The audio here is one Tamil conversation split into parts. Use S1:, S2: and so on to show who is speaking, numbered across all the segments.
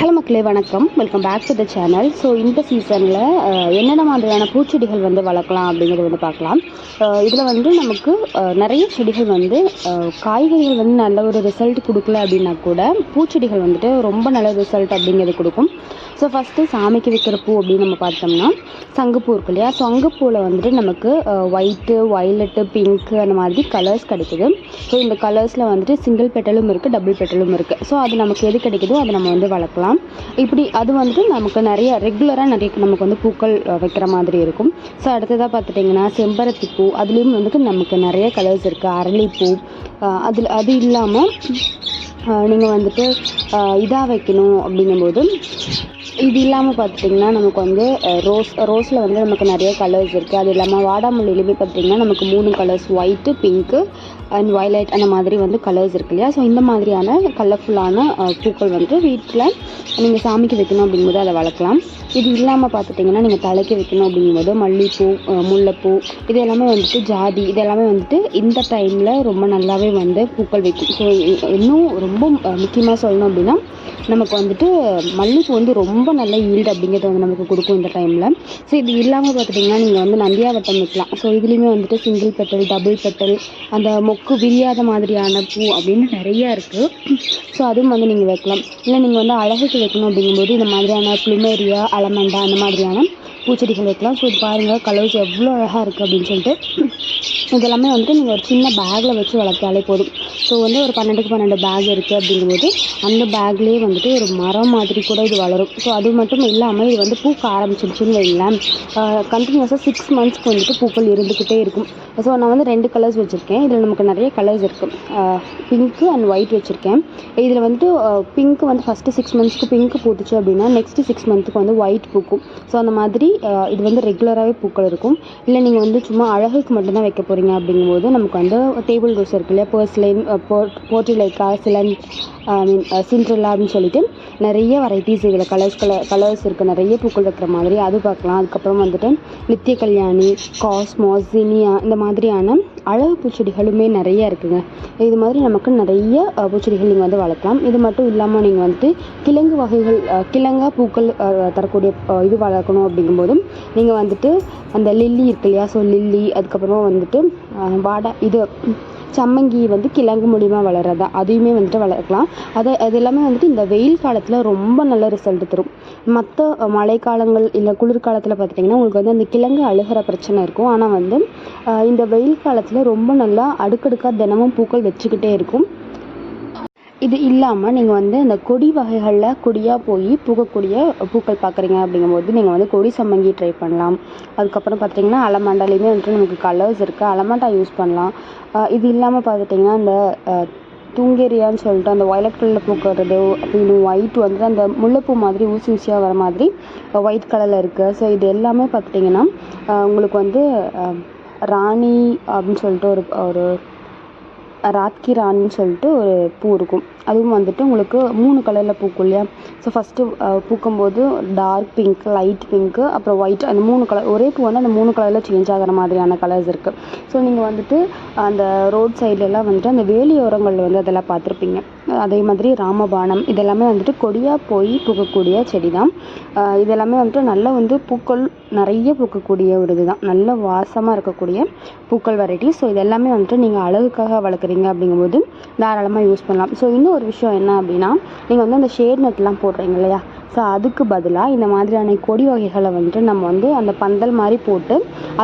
S1: ஹலோ மக்களே வணக்கம். Welcome back to the channel so இந்த சீசனில் என்னென்ன மாதிரியான பூச்செடிகள் வந்து வளர்க்கலாம் அப்படிங்கிறத வந்து பார்க்கலாம். இதில் வந்து நமக்கு நிறைய செடிகள் வந்து காய்கறிகள் வந்து நல்ல ஒரு ரிசல்ட் கொடுக்கல அப்படின்னா கூட பூச்செடிகள் வந்துட்டு ரொம்ப நல்ல ரிசல்ட் அப்படிங்கிறது கொடுக்கும். ஸோ ஃபஸ்ட்டு சாமிக்கு வைக்கிற பூ அப்படின்னு நம்ம பார்த்தோம்னா சங்குப்பூ இருக்கு இல்லையா? சங்கப்பூவில் வந்துட்டு நமக்கு ஒயிட்டு வயலட்டு பிங்க்கு அந்த மாதிரி கலர்ஸ் கிடைக்குது. ஸோ இந்த கலர்ஸில் வந்துட்டு சிங்கிள் பெட்டலும் இருக்குது டபுள் பெட்டலும் இருக்குது ஸோ அது நமக்கு எது கிடைக்குதோ அதை நம்ம வந்து வளர்க்கலாம். இப்படி அது வந்துட்டு நமக்கு நிறைய ரெகுலராக நிறைய நமக்கு வந்து பூக்கள் வைக்கிற மாதிரி இருக்கும். ஸோ அடுத்ததாக பார்த்துட்டிங்கன்னா செம்பருத்தி பூ அதுலேயும் வந்துட்டு நமக்கு நிறைய கலர்ஸ் இருக்குது அரளிப்பூ அதில் அது இல்லாமல் நீங்கள் வந்துட்டு இதாக வைக்கணும் அப்படிங்கும்போது இது இல்லாமல் பார்த்துட்டிங்கன்னா நமக்கு வந்து ரோஸ் ரோஸில் வந்து நமக்கு நிறைய கலர்ஸ் இருக்குது அது இல்லாமல் வாடாமல்லியிலுமே பார்த்திங்கன்னா நமக்கு மூணு colours white pink and violet அந்த மாதிரி வந்து கலர்ஸ் இருக்கு இல்லையா? ஸோ இந்த மாதிரியான கலர்ஃபுல்லான பூக்கள் வந்து வீட்டில் நீங்கள் சாமிக்கு வைக்கணும் அப்படிங்கும்போது அதை வளர்க்கலாம். இது இல்லாமல் பார்த்துட்டிங்கன்னா நீங்கள் தலைக்கு வைக்கணும் அப்படிங்கும்போது மல்லிகைப்பூ முல்லைப்பூ இது எல்லாமே வந்துட்டு ஜாதி இது எல்லாமே வந்துட்டு இந்த டைமில் ரொம்ப நல்லாவே வந்து பூக்கள் வைக்கும். ஸோ இன்னும் ரொம்ப முக்கியமாக சொல்லணும் அப்படின்னா நமக்கு வந்துட்டு மல்லிப்பூ வந்து ரொம்ப நல்ல ஈல்டு அப்படிங்கிறது வந்து நமக்கு கொடுக்கும் இந்த டைமில் ஸோ இது இல்லாமல் பார்த்துட்டிங்கன்னா நீங்கள் வந்து நந்தியாவட்டம் வைக்கலாம் ஸோ இதுலேயுமே வந்துட்டு சிங்கிள் பெட்டல் டபுள் பெட்டல் அந்த மொக்கு விரியாத மாதிரியான பூ அப்படின்னு நிறைய இருக்குது ஸோ அதுவும் வந்து நீங்கள் வைக்கலாம். இல்லை நீங்கள் வந்து அழகுக்கு வைக்கணும் அப்படிங்கும்போது இந்த மாதிரியான ப்ளூமேரியா அலமண்டா அந்த மாதிரியான பூச்செடிகள் வைக்கலாம். ஸோ இது பாருங்கள் கலர்ஸ் எவ்வளோ அழகாக இருக்குது அப்படின்னு சொல்லிட்டு. இதெல்லாமே வந்துட்டு நீங்கள் ஒரு சின்ன பேக்கில் வச்சு வளர்த்தாலே போதும். ஸோ வந்து ஒரு பன்னெண்டுக்கு பன்னெண்டு பேக் இருக்குது அப்படிங்கும்போது அந்த பேக்லேயே வந்துட்டு ஒரு மரம் மாதிரி கூட இது வளரும். ஸோ அது மட்டும் இல்லாமல் இது வந்து பூக்க ஆரம்பிச்சிருச்சுன்னு வைங்களேன் கண்டினியூஸாக சிக்ஸ் மந்த்ஸ்க்கு வந்துட்டு பூக்கள் இருந்துக்கிட்டே இருக்கும். ஸோ நான் வந்து ரெண்டு கலர்ஸ் வச்சுருக்கேன். இதில் நமக்கு நிறைய கலர்ஸ் இருக்குது பிங்க்கு அண்ட் ஒயிட் வச்சுருக்கேன். இதில் வந்துட்டு பிங்க் வந்து ஃபஸ்ட்டு சிக்ஸ் மந்த்ஸ்க்கு பிங்க் பூத்துச்சு அப்படின்னா நெக்ஸ்ட்டு சிக்ஸ் மந்த்துக்கு வந்து ஒயிட் பூக்கும். ஸோ அந்த மாதிரி இது வந்து ரெகுலராகவே பூக்கள் இருக்கும். இல்லை நீங்கள் வந்து சும்மா அழகுக்கு மட்டும்தான் வைக்க போகிறீங்க அப்படிங்கும்போது நமக்கு வந்து டேபிள் ரோஸ் இருக்கு இல்லையா? பர்ஸ்லைன் போர்ட்டிலைக்கா சிலன் ஐ மீன் சிண்ட்ரில்லா அப்படின்னு சொல்லிட்டு நிறைய வெரைட்டிஸ் இதில் கலர்ஸ் கலர் கலர்ஸ் இருக்குது நிறைய பூக்கள் இருக்கிற மாதிரி. அது பார்க்கலாம். அதுக்கப்புறம் வந்துட்டு நித்திய கல்யாணி காஸ்மாஸ் ஜினியா இந்த மாதிரியான அழகு பூச்செடிகளுமே நிறைய இருக்குங்க. இது மாதிரி நமக்கு நிறைய பூச்செடிகள் நீங்கள் வந்து வளர்க்கலாம். இது மட்டும் இல்லாமல் நீங்கள் வந்துட்டு கிழங்கு வகைகள் கிழங்கா பூக்கள் தரக்கூடிய இது வளர்க்கணும் அப்படிங்கும்போது நீங்கள் வந்துட்டு அந்த லில்லி இருக்கு இல்லையா? ஸோ லில்லி அதுக்கப்புறமா வந்துட்டு வாடா இது சம்மங்கி வந்து கிழங்கு மூலியமாக வளர்றதா அதையுமே வந்துட்டு வளர்க்கலாம். அதை அது எல்லாமே வந்துட்டு இந்த வெயில் காலத்தில் ரொம்ப நல்ல ரிசல்ட் தரும். மற்ற மழைக்காலங்கள் இல்லை குளிர்காலத்தில் பார்த்துட்டிங்கன்னா உங்களுக்கு வந்து அந்த கிழங்கு அழுகிற பிரச்சனை இருக்கும். ஆனால் வந்து இந்த வெயில் காலத்தில் ரொம்ப நல்லா அடுக்கடுக்காக தினமும் பூக்கள் வச்சுக்கிட்டே இருக்கும். இது இல்லாமல் நீங்கள் வந்து இந்த கொடி வகைகளில் கொடியாக போய் பூக்கக்கூடிய பூக்கள் பார்க்குறீங்க அப்படிங்கும்போது நீங்கள் வந்து கொடி சம்மங்கி ட்ரை பண்ணலாம். அதுக்கப்புறம் பார்த்தீங்கன்னா அலமண்டாலையுமே வந்துட்டு நமக்கு கலர்ஸ் இருக்குது அலமண்டா யூஸ் பண்ணலாம். இது இல்லாமல் பார்த்துட்டிங்கன்னா இந்த தூங்கேரியான்னு சொல்லிட்டு அந்த வயலட் கலரில் பூக்கிறது அப்படின்னு ஒயிட் வந்துட்டு அந்த முல்லைப்பூ மாதிரி ஊசி ஊசியாக வர மாதிரி ஒயிட் கலரில் இருக்குது ஸோ இது எல்லாமே பார்த்துட்டிங்கன்னா உங்களுக்கு வந்து ராணி அப்படின்னு சொல்லிட்டு ஒரு ஒரு ராத்கி ராணின்னு சொல்லிட்டு ஒரு பூ இருக்கும். அதுவும் வந்துட்டு உங்களுக்கு மூணு கலரில் பூக்கும் இல்லையா? ஸோ ஃபஸ்ட்டு பூக்கும்போது டார்க் பிங்க் லைட் பிங்க்கு அப்புறம் ஒயிட் அந்த மூணு கலர் ஒரே பூ வந்து அந்த மூணு கலரில் சேஞ்ச் ஆகிற மாதிரியான கலர்ஸ் இருக்குது ஸோ நீங்கள் வந்துட்டு அந்த ரோட் சைட்லலாம் வந்துட்டு அந்த வேலியோரங்களில் வந்து அதெல்லாம் பார்த்துருப்பீங்க. அதே மாதிரி ராமபானம் இதெல்லாமே வந்துட்டு கொடியாக போய் பூக்கக்கூடிய செடி தான் இதெல்லாமே வந்துட்டு நல்லா வந்து பூக்கள் நிறைய பூக்கக்கூடிய ஒரு இதுதான் நல்ல வாசமாக இருக்கக்கூடிய பூக்கள் வெரைட்டி ஸோ இது எல்லாமே வந்துட்டு நீங்கள் அழகுக்காக வளர்க்குறீங்க அப்படிங்கும்போது தாராளமாக யூஸ் பண்ணலாம். ஸோ இன்னும் ஒரு விஷயம் என்ன அப்படின்னா நீங்கள் வந்து அந்த ஷேட் நெட்லாம் போடுறீங்க இல்லையா? ஸோ அதுக்கு பதிலாக இந்த மாதிரியான கொடி வகைகளை வந்துட்டு நம்ம வந்து அந்த பந்தல் மாதிரி போட்டு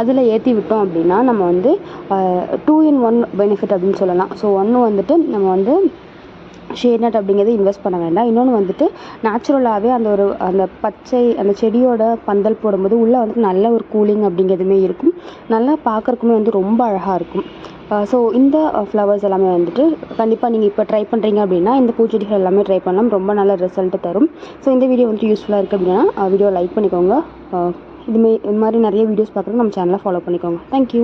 S1: அதில் ஏற்றி விட்டோம் அப்படின்னா நம்ம வந்து டூ இன் ஒன் பெனிஃபிட் அப்படின்னு சொல்லலாம். ஸோ ஒன்று வந்துட்டு நம்ம வந்து ஷேர் நட் அப்படிங்கிறது இன்வெஸ்ட் பண்ண வேண்டாம். இன்னொன்று வந்துட்டு நேச்சுரலாகவே அந்த ஒரு அந்த பச்சை அந்த செடியோட பந்தல் போடும்போது உள்ளே வந்துட்டு நல்ல ஒரு கூலிங் அப்படிங்கிறதுமே இருக்கும். நல்லா பார்க்குறக்குமே வந்து ரொம்ப அழகாக இருக்கும். ஸோ இந்த ஃப்ளவர்ஸ் எல்லாமே வந்துட்டு கண்டிப்பாக நீங்கள் இப்போ ட்ரை பண்ணுறீங்க அப்படின்னா இந்த பூச்செடிகள் எல்லாமே ட்ரை பண்ணலாம். ரொம்ப நல்ல ரிசல்ட் தரும். ஸோ இந்த வீடியோ வந்துட்டு யூஸ்ஃபுல்லாக இருக்குது அப்படின்னா வீடியோ லைக் பண்ணிக்கோங்க. இதுமாரி இது மாதிரி நிறைய வீடியோஸ் பார்க்குறதுக்கு நம்ம சேனலை ஃபாலோ பண்ணிக்கோங்க. தேங்க்யூ